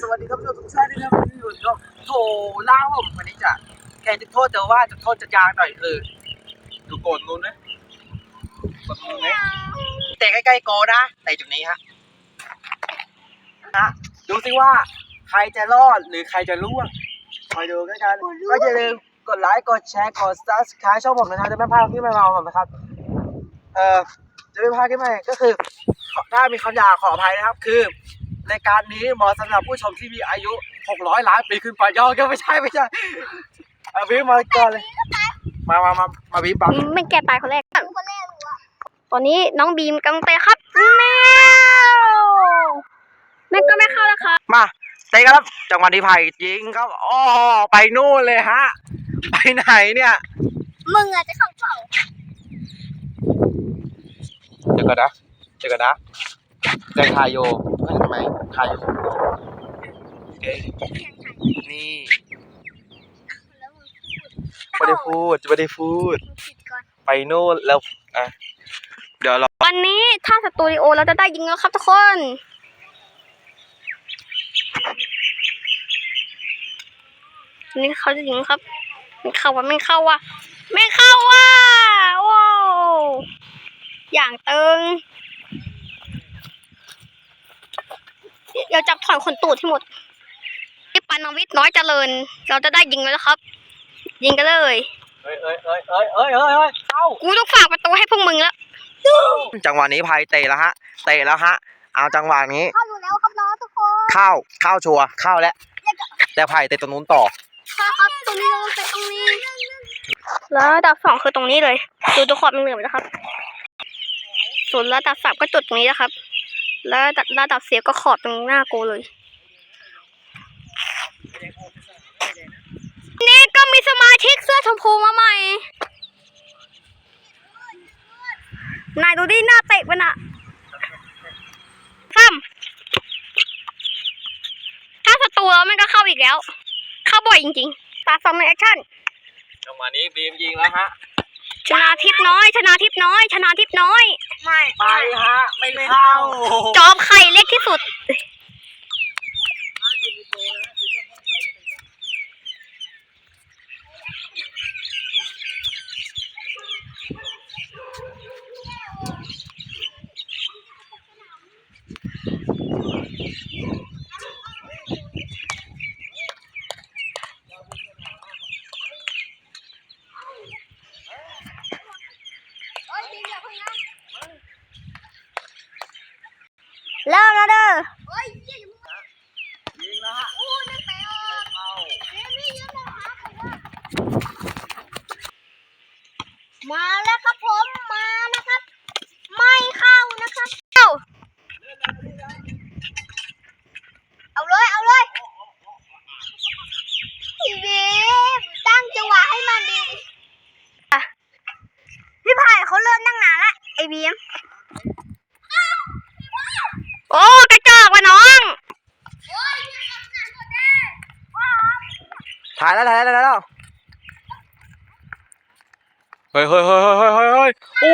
สวัสดีครับทุกท่านที่รับอยู่ก็โถล่างผมวันนี้จะแกจะโทษแต่ว่าจะโทษจะยางหน่อยคือดูโกนนู้นนะกดนู้นนะเตะใกล้ๆโกนะเตะจุดนี้ฮะฮะดูสิว่าใครจะรอดหรือใครจะล่วงคอยดูกันกันก็อย่าลืมกดไลค์กดแชร์กด subscribe ช่องผมนะครับจะไม่พลาดที่ใหม่ๆของผมนะครับเอ่อจะไม่พลาดที่ใหม่ก็คือ ถ้ามีคำหยาบขออภัยนะครับคือ รายการนี้เหมาะสำหรับผู้ชมที่มีอายุ 600 ล้านปีขึ้นไปยอก็ไม่ใช่ไม่ใช่เอาวิวมาก่อนเลย มามามามาวิวบังไม่แกตายคนแรก ตอนนี้น้องบีมกำลังเตะครับแมวแม่ก็ไม่เข้าแล้วครับมาเตะกันครับ จังหวะนี้ไผ่ยิงครับอ๋อไปนู่นเลยฮะ ไปไหนเนี่ย มึงอาจจะเข้าเปล่าเดี๋ยวก่อนนะเดี๋ยวก่อนนะ ใจคายโยไม่ทำไมคายโยเอ๊ะนี่ไม่ได้พูดไม่ได้พูด ไปนู่นแล้วอะเดี๋ยวเราวันนี้ถ้าสตูดิโอเราจะได้ยิงแล้วครับทุกคนนี่เขาจะยิงครับไม่เข้าว่ะไม่เข้าว่ะไม่เข้าว่ะว้าวอย่างตึง เดี๋ยวจับถอนขนตูดที่หมดที่ปันวิทย์น้อยเจริญ เราจะได้ยิงแล้วครับ ยิงกันเลย เอ้ยเอ้ยเอ้ยเอ้ยเอ้ยเอ้ยเอ้ยเข้ากูต้องฝากประตูให้พวกมึงแล้วจังหวะนี้ไผ่เตะแล้วฮะ เตะแล้วฮะ เอาจังหวะนี้ เข้าอยู่แล้วครับน้องทุกคนเข้าเข้าชัวร์เข้าแล้วแต่ไผ่เตะตรงนู้นต่อครับตรงนี้ลงไปตรงนี้ แล้วระดับสองคือตรงนี้เลย ดูตัวขอบมันเหลืองๆนะครับ ส่วนระดับสามก็จุดตรงนี้นะครับ แล้วระดับระดับเสียก็ขอบตรงหน้ากูเลย นี่ก็มีสมาชิกเสื้อชมพูมาใหม่นายดูดิหน้าเตะมันอะซ้ำถ้าศัตรูแล้วมันก็เข้าอีกแล้ว เข้าบ่อยจริงๆ ตาซองในแอคชั่นจังหวะนี้บีมยิงแล้วฮะ ชนะทิพย์น้อย ชนะทิพย์น้อย ชนะทิพย์น้อย ไม่ไปฮะ ไม่เข้าจอบไข่เล็กที่สุด เริ่มแล้วเด้อเฮ้ยยิงแล้วฮะอู้นั่นไปออกเฮ้ยไม่ยิงแล้วฮะมาแล้วครับผม ถ่ายแล้วถ่ายแล้วถ่ายแล้วเฮ้ยเฮ้ยเฮ้ยเฮ้ยเฮ้ยเฮ้ยเฮ้ยโอ้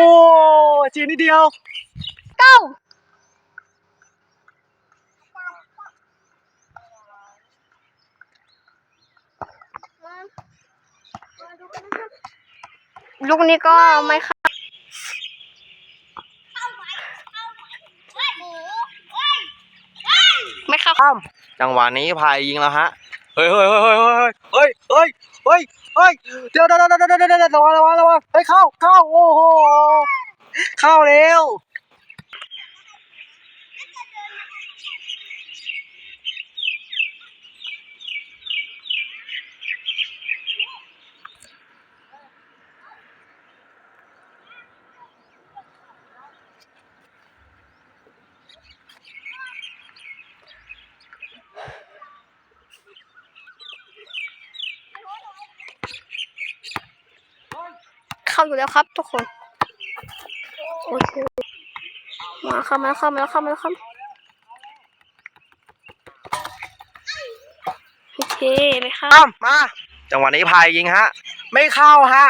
จีนนิดเดียว go ลูกนี้ก็ไม่เข้าไม่เข้าข้ามจังหวะนี้พายยิงแล้วฮะเฮ้ยเฮ้ยเฮ้ยเฮ้ยเฮ้ยเฮ้ยเฮ้ยเฮ้ยเดี๋ยวเดี๋ยวเดี๋ยวเดี๋ยวเดี๋ยวเดี๋ยวระวังระวังระวังเฮ้ยเข้าเข้าโอ้โหเข้าเร็ว เข้าอยู่แล้วครับ ทุกคนโอเคมาเข้ามาเข้ามาเข้ามาเข้ามาโอเคไม่เข้าข้ามมา จังหวะนี้พายยิงฮะ ไม่เข้าฮะ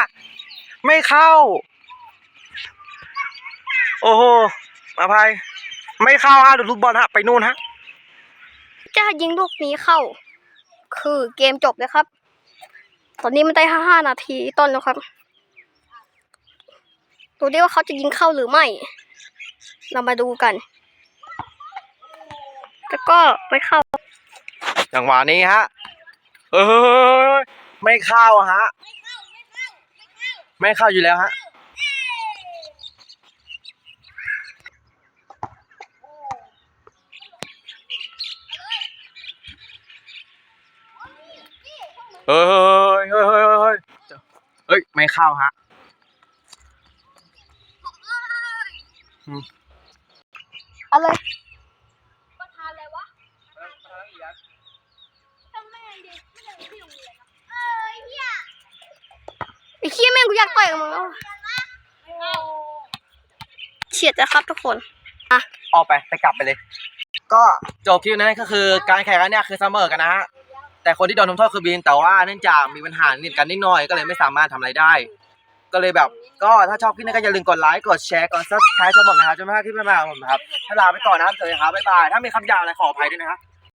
ไม่เข้า โอ้โห มาพาย ไม่เข้าฮะดูลูกบอลฮะ ไปนู่นฮะใจจะยิงลูกนี้เข้า คือเกมจบเลยครับ ตอนนี้มันได้ห้าห้านาทีต้นแล้วครับ ดูดิว่าเขาจะยิงเข้าหรือไม่ เรามาดูกัน แล้วก็ไม่เข้า จังหวะนี้ฮะเฮ้ยไม่เข้าฮะ ไม่เข้าอยู่แล้วฮะ เฮ้ยเฮ้ยเฮ้ยเฮ้ยเฮ้ยไม่เข้าฮะ อาเลยประธานอะไรวะไอ้เหี้ยแม่งกูอยากต่อยกับมึงแล้วเฉียดนะครับทุกคนออกไปไปกลับไปเลย ก็จบคลิปนั้นก็คือการแข่งขันเนี่ยคือเสมอกันนะฮะแต่คนที่โดนทำโทษคือบีนแต่ว่าเนื่องจากมีปัญหานิดกันนิดหน่อยก็เลยไม่สามารถทำอะไรได้ ก็เลยแบบ ก็ถ้าชอบคลิปนี้ก็อย่าลืมกดไลค์กดแชร์กดซับสไครต์ช่องผมนะครับจนไม่พลาดคลิปใหม่ๆของผมนะครับถ้าลาไปก่อนนะครับสวัสดีครับบ๊ายบายถ้ามีคำหยาบอะไรขออภัยด้วยนะครับ